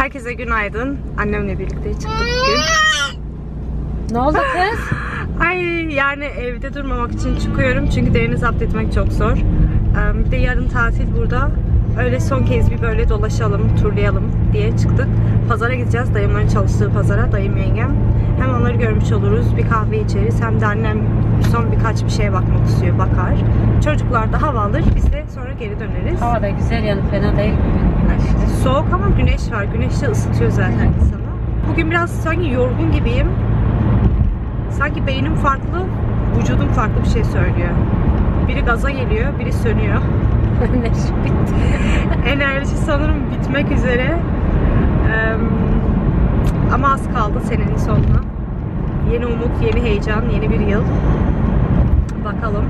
Herkese günaydın. Annemle birlikte çıktık bugün. Ne oldu kız? Ay yani evde durmamak için çıkıyorum çünkü derini zapt etmek çok zor. Bir de yarın tatil burada. Öyle son kez bir böyle dolaşalım, turlayalım diye çıktık. Pazara gideceğiz. Dayımların çalıştığı pazara. Dayım yengem. Hem onları görmüş oluruz. Bir kahve içeriz. Hem de annem son birkaç bir şeye bakmak istiyor. Bakar. Çocuklar da hava alır. Biz de sonra geri döneriz. Hava da güzel yani fena değil. Soğuk ama güneş var. Güneş de ısıtıyor zaten insanı. Bugün biraz sanki yorgun gibiyim. Sanki beynim farklı, vücudum farklı bir şey söylüyor. Biri gaza geliyor, biri sönüyor. Neşe bitti. Enerji sanırım bitmek üzere. Ama az kaldı senenin sonuna. Yeni umut, yeni heyecan, yeni bir yıl. Bakalım.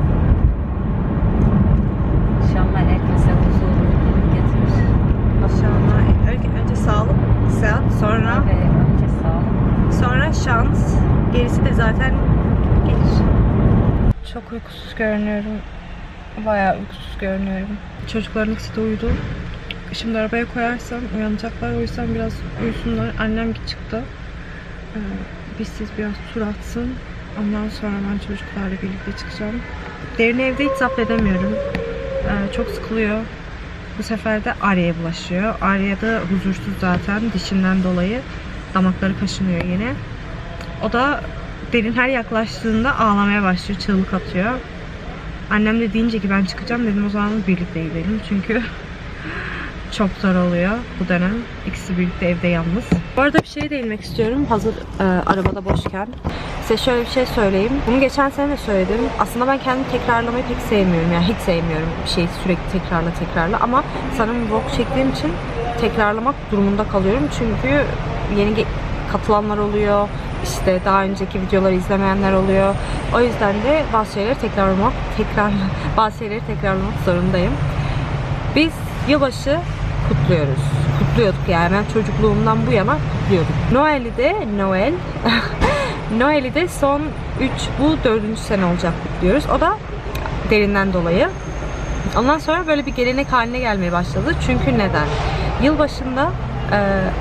İnşallah herkese getirir. İnşallah. Önce, önce sağlık, sıhhat, sonra Ve önce sağlık. Sonra şans. Gerisi de zaten gelir. Çok uykusuz görünüyorum. Bayağı uykusuz görünüyorum. Çocukların ikisi de uyudu. Şimdi arabaya koyarsam uyanacaklar. O yüzden biraz uyusunlar. Annem çıktı. Ee, biz siz biraz tur atsın. Ondan sonra ben çocuklarla birlikte çıkacağım. Derini evde hiç zapt edemiyorum. Ee, çok sıkılıyor. Bu sefer de Arya'ya bulaşıyor. Arya da huzursuz zaten dişinden dolayı. Damakları kaşınıyor yine. O da derin her yaklaştığında ağlamaya başlıyor, çığlık atıyor. Annem de deyince ki ben çıkacağım dedim o zaman birlikte gidelim. Çünkü çok zor oluyor bu dönem. İkisi birlikte evde yalnız. Bu arada bir şey değinmek istiyorum. Hazır e, arabada boşken. Size şöyle bir şey söyleyeyim. Bunu geçen sene de söyledim. Aslında ben kendimi tekrarlamayı pek sevmiyorum. Yani hiç sevmiyorum bir şeyi sürekli tekrarla tekrarla. Ama sanırım vlog çektiğim için tekrarlamak durumunda kalıyorum. Çünkü yeni katılanlar oluyor. İşte daha önceki videoları izlemeyenler oluyor. O yüzden de bazı şeyleri tekrarlamak, tekrar bazı şeyleri tekrarlamak zorundayım. Biz yılbaşı kutluyoruz. Kutluyorduk yani ben çocukluğumdan bu yana kutluyorduk. Noel'i de Noel Noel'i de son 3 bu 4. sene olacak kutluyoruz. O da derinden dolayı. Ondan sonra böyle bir gelenek haline gelmeye başladı. Çünkü neden? Yılbaşında e,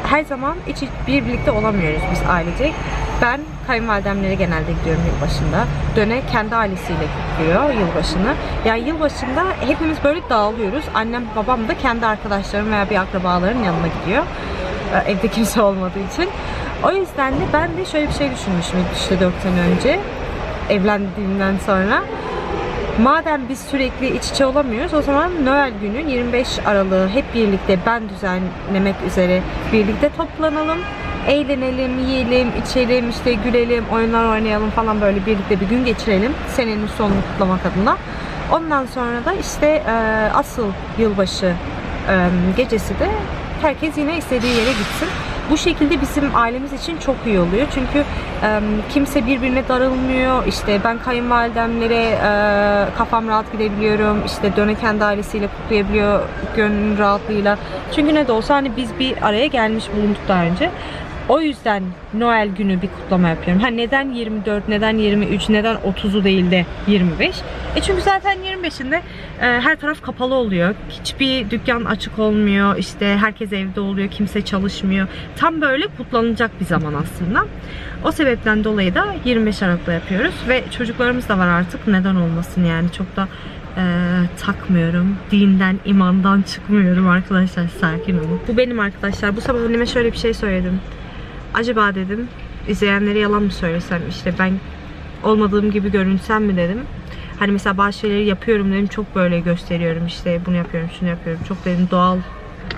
her zaman hiç bir birlikte olamıyoruz biz ailecek. Ben kayınvalidemlere genelde gidiyorum yılbaşında. Döne kendi ailesiyle kutluyor yılbaşını. Yani yılbaşında hepimiz böyle dağılıyoruz. Annem babam da kendi arkadaşlarım veya bir akrabaların yanına gidiyor. E, Evde kimse olmadığı için. O yüzden de ben de şöyle bir şey düşünmüşüm işte 4 sene önce evlendiğimden sonra. Madem biz sürekli iç içe olamıyoruz o zaman Noel günü 25 Aralık'ı hep birlikte ben düzenlemek üzere birlikte toplanalım. Eğlenelim, yiyelim, içelim, işte gülelim, oyunlar oynayalım falan böyle birlikte bir gün geçirelim. Senenin sonunu kutlamak adına. Ondan sonra da işte e, asıl yılbaşı e, gecesi de herkes yine istediği yere gitsin. Bu şekilde bizim ailemiz için çok iyi oluyor. Çünkü e, kimse birbirine darılmıyor. İşte ben kayınvalidemlere e, kafam rahat gidebiliyorum. İşte döne kendi ailesiyle kutlayabiliyor gönül rahatlığıyla. Çünkü ne de olsa hani biz bir araya gelmiş bulunduk daha önce. O yüzden Noel günü bir kutlama yapıyorum. Ha neden 24, neden 23, neden 30'u değil de 25? E çünkü zaten 25'inde e, her taraf kapalı oluyor. Hiçbir dükkan açık olmuyor. İşte herkes evde oluyor, kimse çalışmıyor. Tam böyle kutlanacak bir zaman aslında. O sebepten dolayı da 25 Aralık'ta yapıyoruz ve çocuklarımız da var artık. Neden olmasın yani çok da e, takmıyorum. Dinden, imandan çıkmıyorum arkadaşlar. Sakin olun. Bu benim arkadaşlar. Bu sabah anneme şöyle bir şey söyledim. Acaba dedim izleyenlere yalan mı söylesem işte ben olmadığım gibi görünsem mi dedim. Hani mesela bazı şeyleri yapıyorum dedim çok böyle gösteriyorum işte bunu yapıyorum şunu yapıyorum çok dedim doğal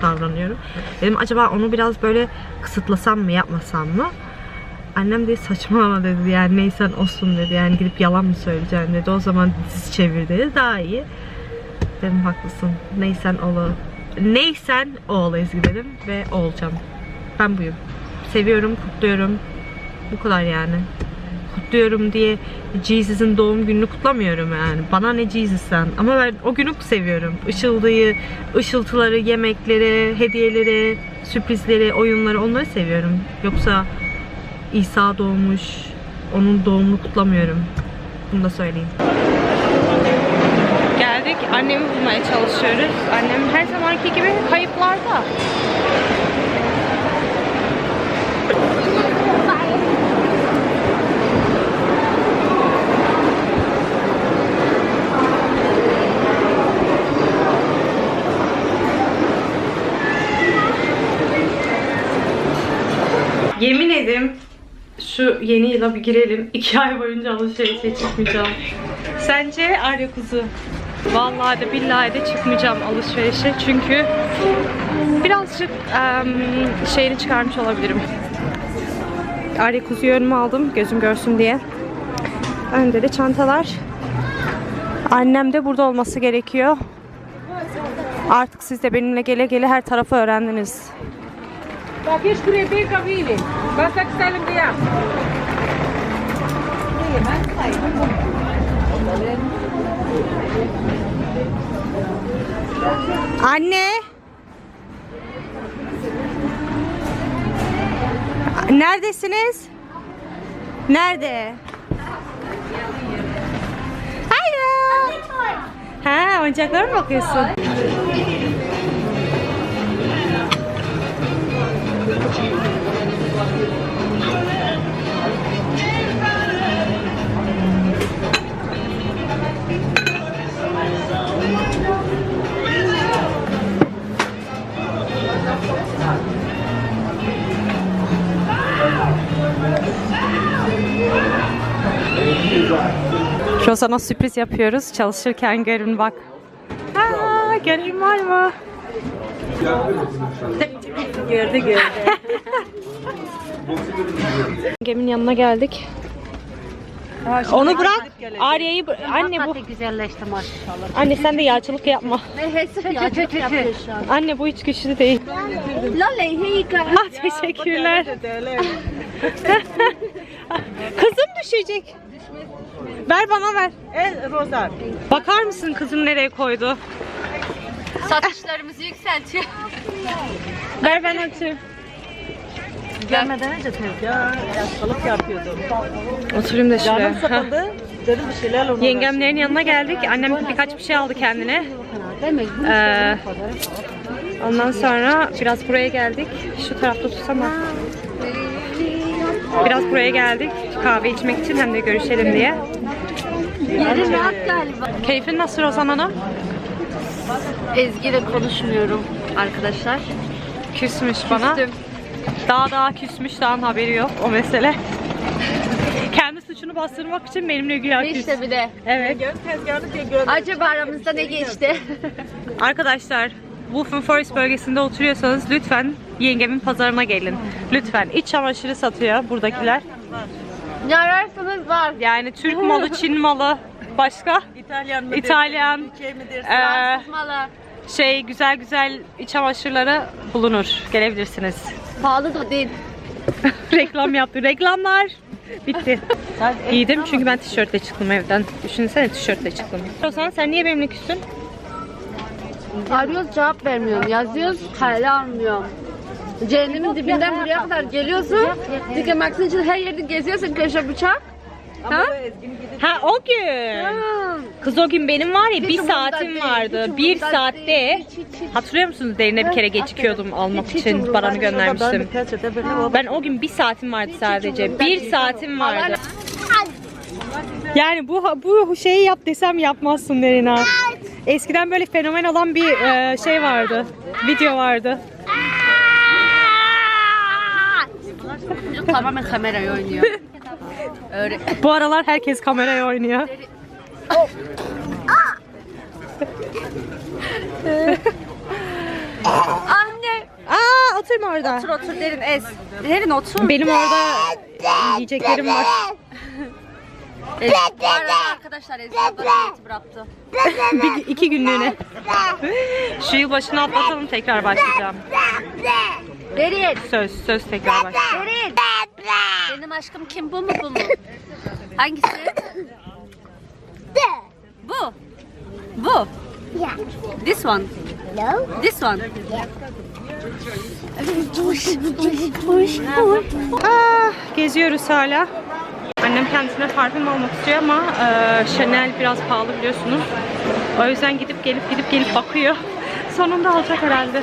davranıyorum. Dedim acaba onu biraz böyle kısıtlasam mı yapmasam mı? Annem de saçmalama dedi yani neysen olsun dedi yani gidip yalan mı söyleyeceğim dedi. O zaman dizi çevir dedi daha iyi. Dedim haklısın neysen olu. Neysen o ol Ezgi dedim ve olacağım. Ben buyum. Seviyorum, kutluyorum. Bu kadar yani. Kutluyorum diye Jesus'ın doğum gününü kutlamıyorum yani. Bana ne Jesus'tan. Ama ben o günü seviyorum. Işıldıyı, ışıltıları, yemekleri, hediyeleri, sürprizleri, oyunları onları seviyorum. Yoksa İsa doğmuş, onun doğumunu kutlamıyorum. Bunu da söyleyeyim. Geldik. Annemi bulmaya çalışıyoruz. Annem her zamanki gibi kayıplarda. Yemin ederim yıla bir girelim. İki ay boyunca alışverişe çıkmayacağım. Sence Arya kuzu? Vallahi de billahi de çıkmayacağım alışverişe çünkü birazcık em, şeyini çıkarmış olabilirim. Arya kuzuyu önüme aldım gözüm görsün diye. Önde de çantalar. Annem de burada olması gerekiyor. Artık siz de benimle gele gele her tarafı öğrendiniz. Tapi escrever Camille. Basta que saia enviar. Anne! Neredesiniz? Nerede? Hayır. Ha, oyuncaklara mı bakıyorsun? Rozan'a sürpriz yapıyoruz. Çalışırken görün bak. Aa, göreyim var mı? Gördü gördü. Geminin yanına geldik. Onu bırak. Arya'yı bı- anne bu güzelleşti maşallah. anne sen de yağcılık yapma. Anne bu hiç güçlü değil. Ah teşekkürler. Kızım düşecek. Ver bana ver. El Rozar. Bakar mısın kızım nereye koydu? Satışlarımızı yükseltiyor. Ver ben açayım. Gelmeden önce. Ya hastalık yapıyordum. Oturayım da şuraya. Canım Heh. sıkıldı. Dedim bir şeyler ona Yengemlerin yanına geldik. Annem birkaç bir şey aldı kendine. Ee, ondan sonra biraz buraya geldik. Şu tarafta tutsana. Biraz buraya geldik. Kahve içmek için hem de görüşelim diye. Yeri rahat galiba. Keyfin nasıl Rozan Hanım? Ezgi ile konuşmuyorum arkadaşlar. Küsmüş bana. Daha daha küsmüş. Daha haberi yok o mesele. Kendi suçunu bastırmak için benimle güya küs. İşte bir de. Evet. Acaba aramızda ne geçti? Arkadaşlar Wolfen Forest bölgesinde oturuyorsanız lütfen yengemin pazarına gelin. Lütfen. İç çamaşırı satıyor buradakiler. ne ararsanız var. Yani Türk malı, Çin malı, başka İtalyan mı İtalyan, dersin, Şey mi dersin? Ee, Malı. şey güzel güzel iç çamaşırları bulunur. Gelebilirsiniz. Pahalı da değil. Reklam yaptı. Reklamlar. Bitti. Giydim çünkü ben tişörtle çıktım evden. Düşünsene tişörtle çıktım. O zaman sen niye benimle küstün? Arıyoruz cevap vermiyorsun. Yazıyoruz kale almıyorum. Cehennemin dibinden buraya kadar geliyorsun. Dikemaksin için her yerde geziyorsun köşe bıçak. gidip Ha o gün. Kız o gün benim var ya bir Hiç umurumda saatim değil, vardı. hiç Bir umurumda saatte değil. Hiç, hiç, hiç. hatırlıyor musunuz derine bir kere gecikiyordum almak Hiç, hiç için umurumda paranı değil. göndermiştim. ben o gün bir saatim vardı sadece. Bir saatim vardı. Yani bu bu şeyi yap desem yapmazsın Derina. Eskiden böyle fenomen olan bir e, şey vardı. Video vardı. Çocuk tamamen kamerayı oynuyor. Öyle. Bu aralar herkes kameraya oynuyor. Anne. Aa oturma orada. Otur otur derin ez. Derin otur. Benim orada yiyeceklerim var. Bu arada arkadaşlar Ezgi abla diyeti bıraktı. bir, iki günlüğüne. Şu yıl başını atlatalım tekrar başlayacağım. Derin. Söz, söz tekrar başlayacağım. Derin. Benim aşkım kim bu mu bu mu? Hangisi? Bu. Bu. Yeah. This one. No? This one. Push, push, push, push. Ah, geziyoruz hala. Annem kendisine parfüm almak istiyor ama e, Chanel biraz pahalı biliyorsunuz. O yüzden gidip gelip gidip gelip bakıyor. Sonunda alacak herhalde.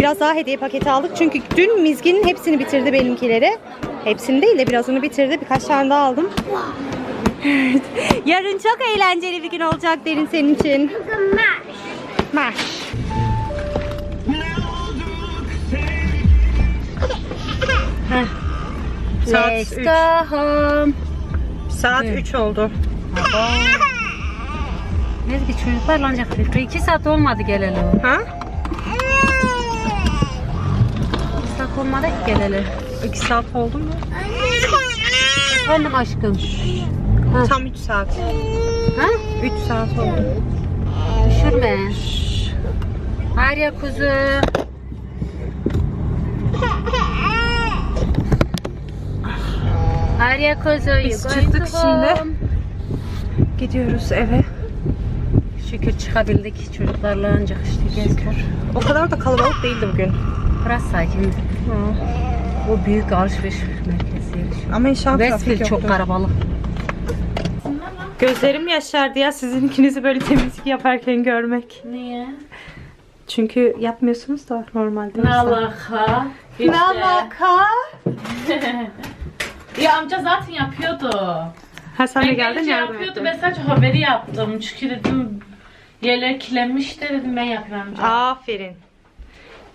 Biraz daha hediye paketi aldık çünkü dün Mizgin'in hepsini bitirdi benimkileri. Hepsini değil de birazını bitirdi. Birkaç tane daha aldım. Yarın çok eğlenceli bir gün olacak derin senin için. Maş. Saat Let's üç. go home. Saat 3 oldu. Ezgi çocuklarla ancak bir iki saat olmadı geleli. Ha? İki saat olmadı ki geleli. 2 saat oldu mu? Efendim aşkım. Tam 3 saat. Ha? 3 saat oldu. Düşürme. Arya kuzu. Arya kuzu. Biz çıktık şimdi. Gidiyoruz eve. Şükür çıkabildik çocuklarla ancak işte gezdik. O kadar da kalabalık değildi bugün. Biraz sakin. Bu büyük alışveriş merkezi yeri. Ama inşallah Westfield çok yoktur. karabalık. Gözlerim yaşardı ya sizin ikinizi böyle temizlik yaparken görmek. Niye? Çünkü yapmıyorsunuz da normalde. Ne alaka? Ne alaka? Ya amca zaten yapıyordu. Ha sen de geldin gelince yardım yapıyordu. ettin. Ben sadece haberi yaptım. Çünkü dedim yerler kirlenmişti dedim ben yapayım amca. Aferin.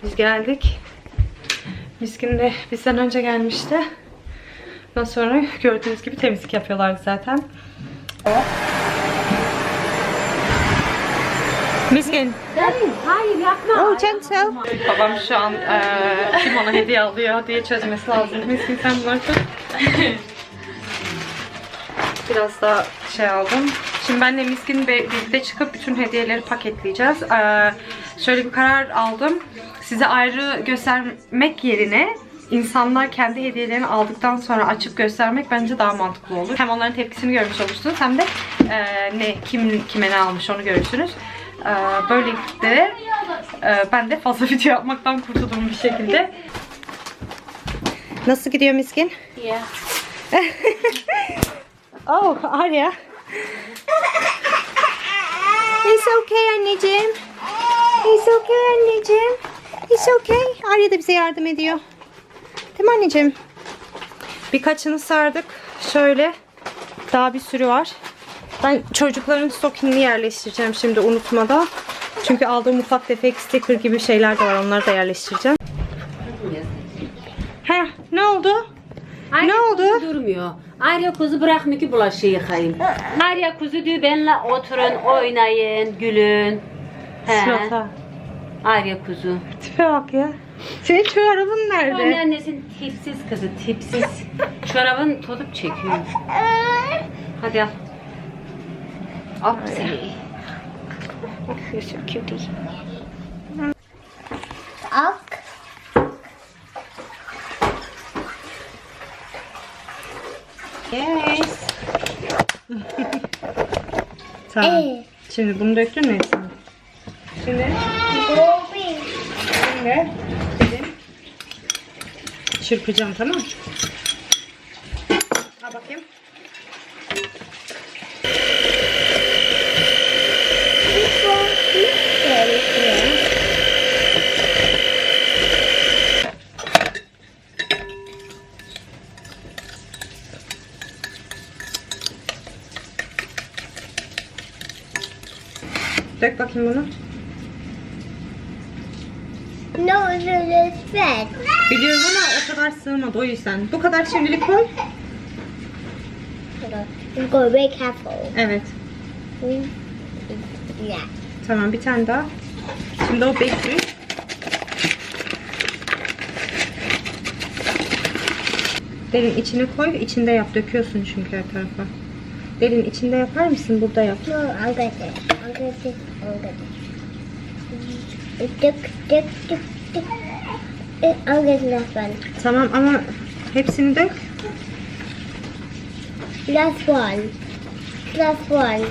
Biz geldik. Miskin de bizden önce gelmişti. Ondan sonra gördüğünüz gibi temizlik yapıyorlardı zaten. Miskin. Hayır yapma. Oh gentle. Babam şu an eee kim ona hediye alıyor diye çözmesi lazım. Miskin sen bunları tut. Biraz daha şey aldım. Şimdi benle Miskin birlikte çıkıp bütün hediyeleri paketleyeceğiz. Eee, şöyle bir karar aldım. Size ayrı göstermek yerine insanlar kendi hediyelerini aldıktan sonra açıp göstermek bence daha mantıklı olur. Hem onların tepkisini görmüş olursunuz hem de eee, ne kim kime ne almış onu görürsünüz. Eee, böylelikle eee, ben de fazla video yapmaktan kurtuldum bir şekilde. Nasıl gidiyor Miskin? Ya. Oh, Arya. It's okay anneciğim. It's okay anneciğim. It's okay. Arya da bize yardım ediyor. Değil mi anneciğim? Birkaçını sardık. Şöyle. Daha bir sürü var. Ben çocukların stokinini yerleştireceğim şimdi unutmadan. Çünkü aldığım ufak tefek sticker gibi şeyler de var. Onları da yerleştireceğim. Heh, ne oldu? Arya Ne oldu? kuzu durmuyor. Arya kuzu bırakmıyor ki bulaşığı yıkayayım. Arya kuzu diyor benimle oturun, oynayın, gülün. He. Surata. Arya kuzu. Tipe bak ya. Senin çorabın nerede? Anne annesin tipsiz kızı, tipsiz. Çorabın tutup çekiyor. Hadi al. Opsi. You're so cutie. Up. Yes. tamam. Şimdi bunu döktün mü hepsini? Şimdi, şimdi dedim. Çırpacağım tamam mı? Al bakayım. Dök bakayım bunu. No, it's red. Biliyorum ama o kadar sığmadı o yüzden. Bu kadar şimdilik koy. To be careful. Evet. Yeah. Tamam bir tane daha. Şimdi o bekliyor. Derin içine koy içinde yap. Döküyorsun çünkü her tarafa. Derin içinde yapar mısın? Burada yap. No, it. I'll get it. I'll get it. Dip, dip, dip, dip. I'll get last one. Tamam ama hepsini dök. Last one. Last one.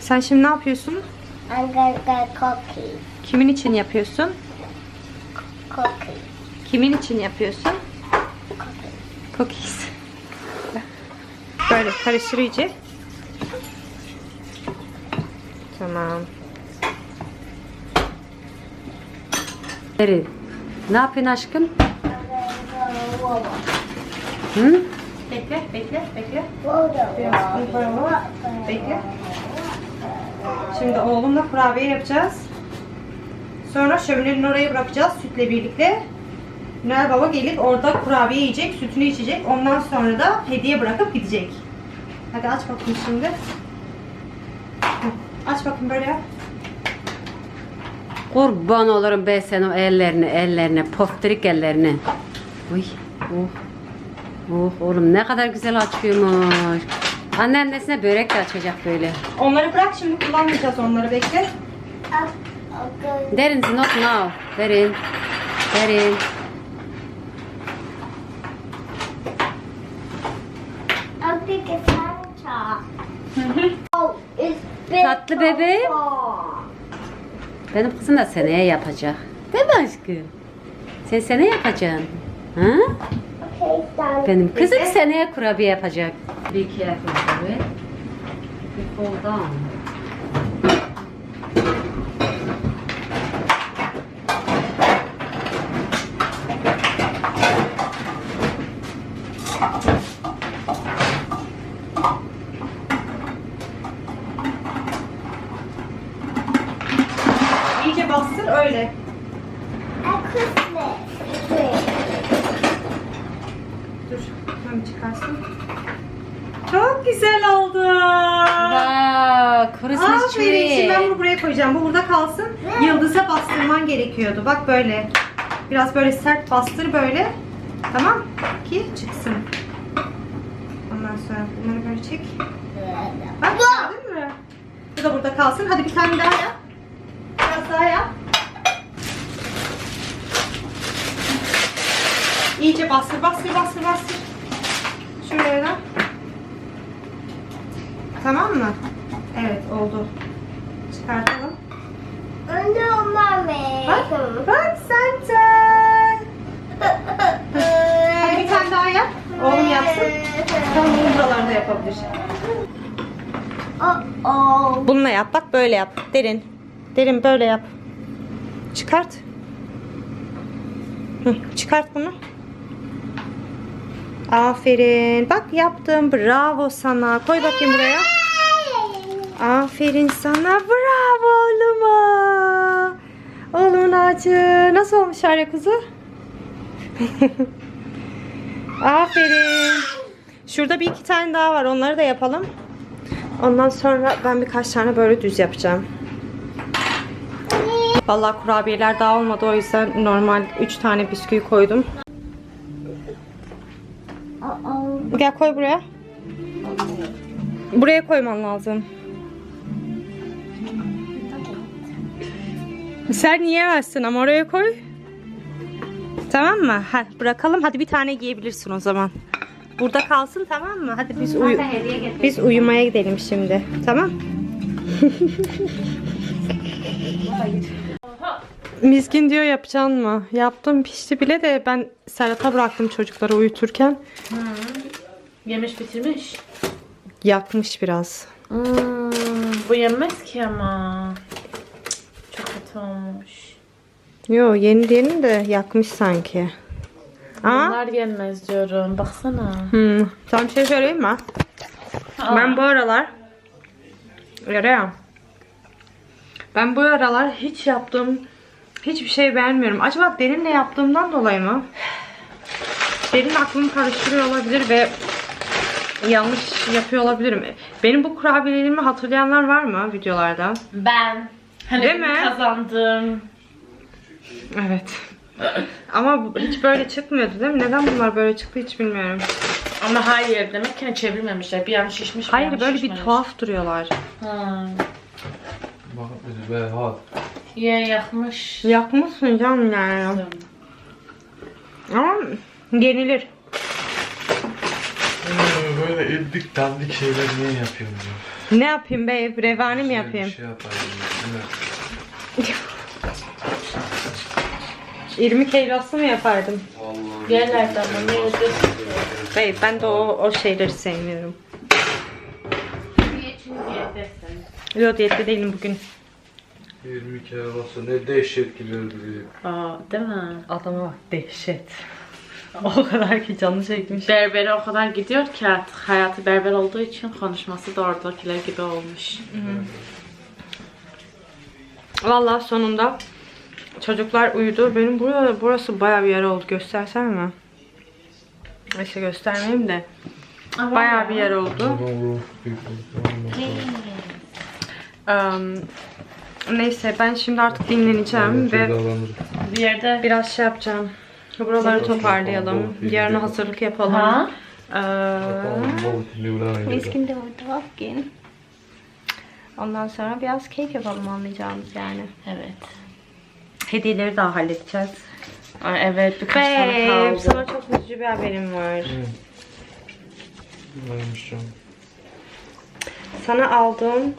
Sen şimdi ne yapıyorsun? I'm gonna get cookie. Kimin için yapıyorsun? Cookie. Kimin için yapıyorsun? Cookies. Böyle karıştır iyice. Tamam. Derin. Ne yapıyorsun aşkım? Hı? Bekle, bekle, bekle. Whoa, Bekle. Şimdi oğlumla kurabiye yapacağız. Sonra şöminenin oraya bırakacağız sütle birlikte. Noel Baba gelip orada kurabiye yiyecek, sütünü içecek. Ondan sonra da hediye bırakıp gidecek. Hadi aç bakayım şimdi. Aç bakayım böyle yap. Kurban olurum ben senin o ellerini, ellerine, poftirik ellerini. Uy, oh. Oh oğlum ne kadar güzel açıyormuş. Anneannesine börek de açacak böyle. Onları bırak şimdi kullanmayacağız onları bekle. I'll, I'll go. Derin not now. Derin. Derin. I'll pick a Santa. oh, it's big. Tatlı bebeğim. Benim kızım da seneye yapacak. Değil mi aşkım? Sen seneye yapacaksın. Ha? Benim kızım seneye kurabiye yapacak. Be careful baby. You fall down. İyice bastır öyle. At Christmas tree. Dur. Hem çıkarsın. Çok güzel oldu. Wow, Christmas Aferin. Şimdi ben bunu buraya koyacağım. Bu burada kalsın. Yıldıza bastırman gerekiyordu. Bak böyle. Biraz böyle sert bastır böyle. Tamam. Ki çıksın. Ondan sonra bunları böyle çek. Bak gördün mü? Bu da burada kalsın. Hadi bir tane daha yap. Biraz daha yap. İyice bastır, bastır, bastır, bastır. Şuraya da. Tamam mı? Evet oldu. Çıkartalım. No, mommy. Bak, bak Santa. Hadi bir tane daha yap. Oğlum yapsın. Tamam bunu buralarda yapabilir. Bununla yap. Bak böyle yap. Derin. Derin böyle yap. Çıkart. Hı, çıkart bunu. Aferin. Bak yaptım. Bravo sana. Koy bakayım buraya. Aferin sana. Bravo oğluma. Oğlumun ağacı. Nasıl olmuş Arya kuzu? Aferin. Şurada bir iki tane daha var. Onları da yapalım. Ondan sonra ben birkaç tane böyle düz yapacağım. Vallahi kurabiyeler daha olmadı o yüzden normal 3 tane bisküvi koydum. Gel koy buraya. Buraya koyman lazım. Sen yiyemezsin ama oraya koy. Tamam mı? Ha, bırakalım. Hadi bir tane giyebilirsin o zaman. Burada kalsın tamam mı? Hadi biz uyu biz uyumaya gidelim şimdi. Tamam? Miskin diyor yapacaksın mı? Yaptım pişti bile de ben Serhat'a bıraktım çocukları uyuturken. Yemiş bitirmiş. Yakmış biraz. Hmm, bu yenmez ki ama. Çok kötü olmuş. Yo yeni diyenin de yakmış sanki. Aa? Bunlar yenmez diyorum. Baksana. Hmm. Bir şey söyleyeyim mi? Ben bu aralar Yaraya. Ben bu aralar hiç yaptığım hiçbir şey beğenmiyorum. Acaba derinle yaptığımdan dolayı mı? Derin aklımı karıştırıyor olabilir ve yanlış yapıyor olabilirim. Benim bu kurabiyelerimi hatırlayanlar var mı videolarda? Ben. Hani Değil mi? kazandım. Evet. Ama hiç böyle çıkmıyordu değil mi? Neden bunlar böyle çıktı hiç bilmiyorum. Ama hayır demek ki çevirmemişler. Bir yanlış şişmiş bir Hayır yanlış böyle bir şişmemiş. tuhaf duruyorlar. Ha. Bak bizi be hat. Ye yakmış. Yakmışsın canım yani. Ama yenilir. Böyle ildik dandik şeyler niye yapıyorum diyor. Ne yapayım be? Revani mi yapayım? Bir şey yapayım. diyor. 20 kilosu mu yapardım? Vallahi. Yerlerde ama ne yedir? Bey ben de o, o şeyleri sevmiyorum. Niye çünkü yedirsin? Yok diyette değilim bugün. 20 kere bassa ne dehşet gibi öldürüyor. Aa değil mi? Adama bak dehşet. O kadar ki canı çekmiş. Berbere o kadar gidiyor ki artık hayatı berber olduğu için konuşması da oradakiler gibi olmuş. Vallahi sonunda Çocuklar uyudu. Benim burada burası bayağı bir yer oldu. Göstersem mi? Neyse göstermeyeyim de. Bayağı bir yer oldu. Em, neyse ben şimdi artık dinleneceğim ve Bir yerde biraz şey yapacağım. Buraları toparlayalım. Yarına hazırlık yapalım. Ha? Ee, fotoğraf giyin. Ondan sonra biraz keyif yapalım anlayacağımız yani. Evet. Hediyeleri daha halledeceğiz. Ay, evet birkaç tane kaldı. sana çok üzücü bir haberim var. Neymiş canım? Sana aldığım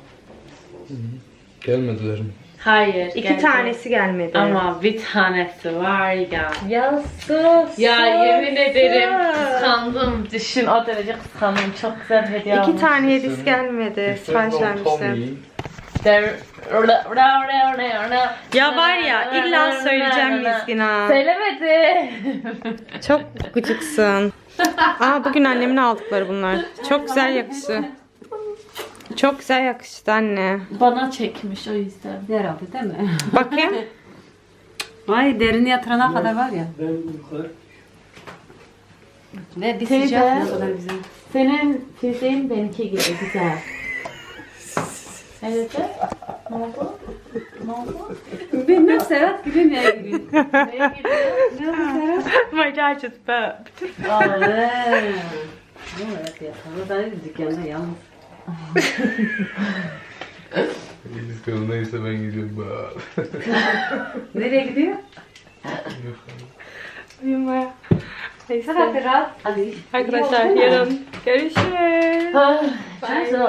Gelmediler mi? Hayır. iki geldi. tanesi gelmedi. Ama bir tanesi var ya. ya sus. Ya yemin ederim kıskandım. Düşün o derece kıskandım. Çok güzel hediye İki tane hediyesi gelmedi. Sipariş vermiştim. Der- Ya var ya illa söyleyeceğim Mizgin ha. Söylemedi. Çok gıcıksın. Aa bugün annemin aldıkları bunlar. Çok güzel yakıştı. Çok güzel yakıştı anne. Bana çekmiş o yüzden. Herhalde değil mi? Bakayım. Vay derini yatırana kadar var ya. Ve bir Teyze. sıcak ne kadar güzel. Senin fiziğin benimki gibi güzel. Evet. Ne oldu? Ne oldu? Bilmem Serhat gibi neye gibi. Neye gidiyor? My God, just burp. Aa, evet. Bu evet ya. Sana da dükkanda yalnız. Kız neyse ben gidiyorum. Bak. Nereye gidiyor? Uyumaya. Neyse. Serhat. Hadi. Arkadaşlar yarın görüşürüz. Ah, Çok oldu.